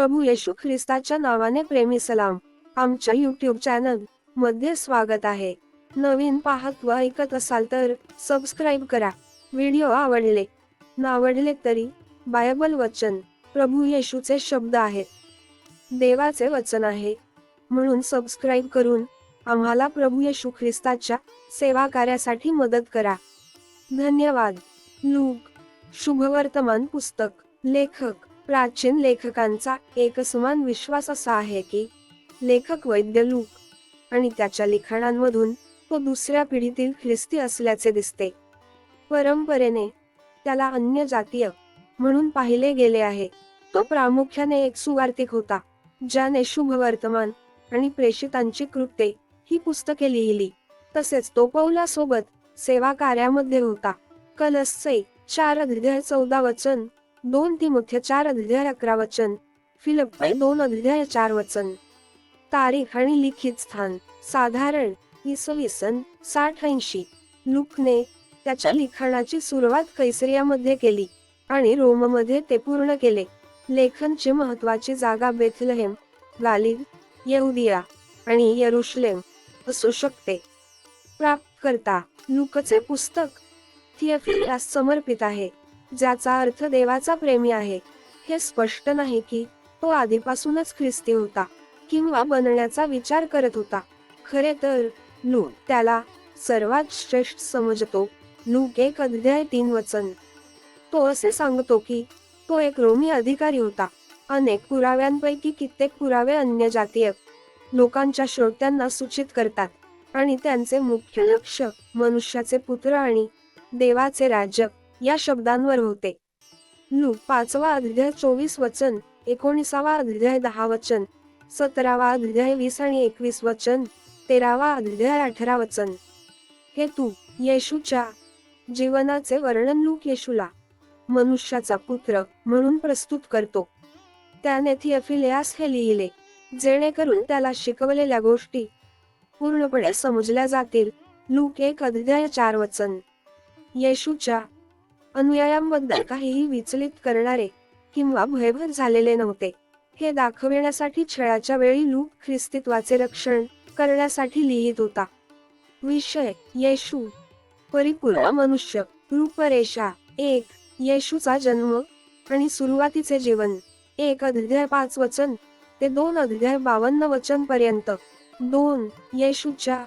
प्रभू येशू ख्रिस्ताच्या नावाने प्रेमी सलाम. आमच्या युट्यूब चॅनलमध्ये स्वागत आहे. नवीन पाहत व ऐकत असाल तर सबस्क्राईब करा. व्हिडिओ आवडले नावडले तरी बायबल वचन प्रभू येशूचे शब्द आहेत. देवाचे वचन आहे. म्हणून सबस्क्राईब करून आम्हाला प्रभू येशू ख्रिस्ताच्या सेवा कार्यासाठी मदत करा. धन्यवाद. लूक शुभवर्तमान पुस्तक लेखक प्राचीन लेखकांचा एकसमान विश्वास असा आहे की लेखक वैद्य लूक आणि त्याच्या लिखाणांमधून तो दुसऱ्या पिढीतील ख्रिस्ती असल्याचे दिसते. परंपरेने त्याला अन्य जातीय म्हणून पाहिले गेले आहे. तो प्रामुख्याने एक सुवार्तिक होता ज्याने शुभ वर्तमान आणि प्रेषितांची कृत्ये ही पुस्तके लिहिली. तसेच तो पौलासोबत सेवा कार्यामध्ये होता. कलसचे चार अध्याय चौदा वचन दोन तिमुथ्य चार अध्याय अकरा वचन. फिलिप दोन अध्याय चार वचन. तारीख आणि लिखित स्थान. साधारण इसवी सन साठ ऐंशी लुकने त्याच्या लिखाणाची सुरुवात कैसरियामध्ये केली आणि रोममध्ये ते पूर्ण केले. लेखनची महत्वाची जागा बेथलहेम गालिब येहुदिया आणि येरुशलेम असू शकते. प्राप्तकर्ता लुकचे पुस्तक थिएफिलास समर्पित आहे. ज्याचा अर्थ देवाचा प्रेमी आहे. हे स्पष्ट नाही की तो आधीपासूनच ख्रिस्ती होता किंवा बनण्याचा विचार करत होता. खरे तर लूक त्याला सर्वात श्रेष्ठ समजतो. लूक एक अध्याय तीन वचन. तो असे सांगतो की तो एक रोमी अधिकारी होता. अनेक पुराव्यांपैकी कित्येक पुरावे अन्य जातीय लोकांच्या श्रोत्यांना सूचित करतात आणि त्यांचे मुख्य लक्ष मनुष्याचे पुत्र आणि देवाचे राज्य या शब्दांवर होते. लू पाचवा अध्याय चोवीस वचन एकोणीसावा अध्याय दहा वचन सतरावा अध्याय वीस आणि एकवीस वचन तेरावा अध्याय अठरा वचन. हे तू येशूच्या जीवनाचे वर्णन लूक येशूला मनुष्याचा पुत्र म्हणून प्रस्तुत करतो. त्याने थिअफिलियास हे लिहिले जेणेकरून त्याला शिकवलेल्या गोष्टी पूर्णपणे समजल्या जातील. लूक एक अध्याय चार वचन. येशूच्या अनुयायांबद्दल काहीही विचलित करणारे किंवा भयभर झालेले नव्हते. हे दाखविण्यासाठी छळाच्या वेळी लूक ख्रिस्तित्वाचे रक्षण करण्यासाठी लिहित होता. विषय येशू. परिपूर्ण मनुष्य रूपरेषा एक येशूचा जन्म आणि सुरुवातीचे जीवन एक अध्याय पाच वचन ते दोन अध्याय बावन्न वचन पर्यंत. दोन येशूच्या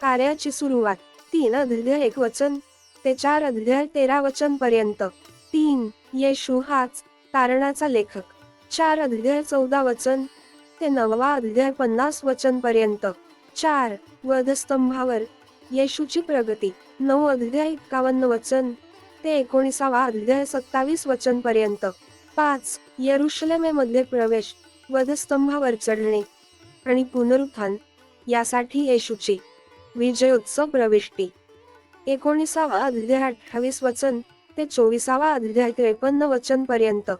कार्याची सुरुवात. तीन अध्याय एक वचन ते चार अध्याय तेरा वचन पर्यंत तीन येशू हाच तारणाचा लेखक. चार अध्याय चौदा वचन ते नववा अध्याय पन्नास वचन पर्यंत चार वधस्तंभावर येशूची प्रगती. नऊ अध्याय एक्कावन्न वचन ते एकोणीसावा अध्याय सत्तावीस वचन पर्यंत पाच येरुशलेमेमध्ये प्रवेश वधस्तंभावर चढणे आणि पुनरुत्थान यासाठी येशूची. विजयोत्सव प्रविष्टी. एकोणीसावा अध्याय अठ्ठावीस वचन ते चोवीसावा अध्याय त्रेपन्न वचन पर्यंत.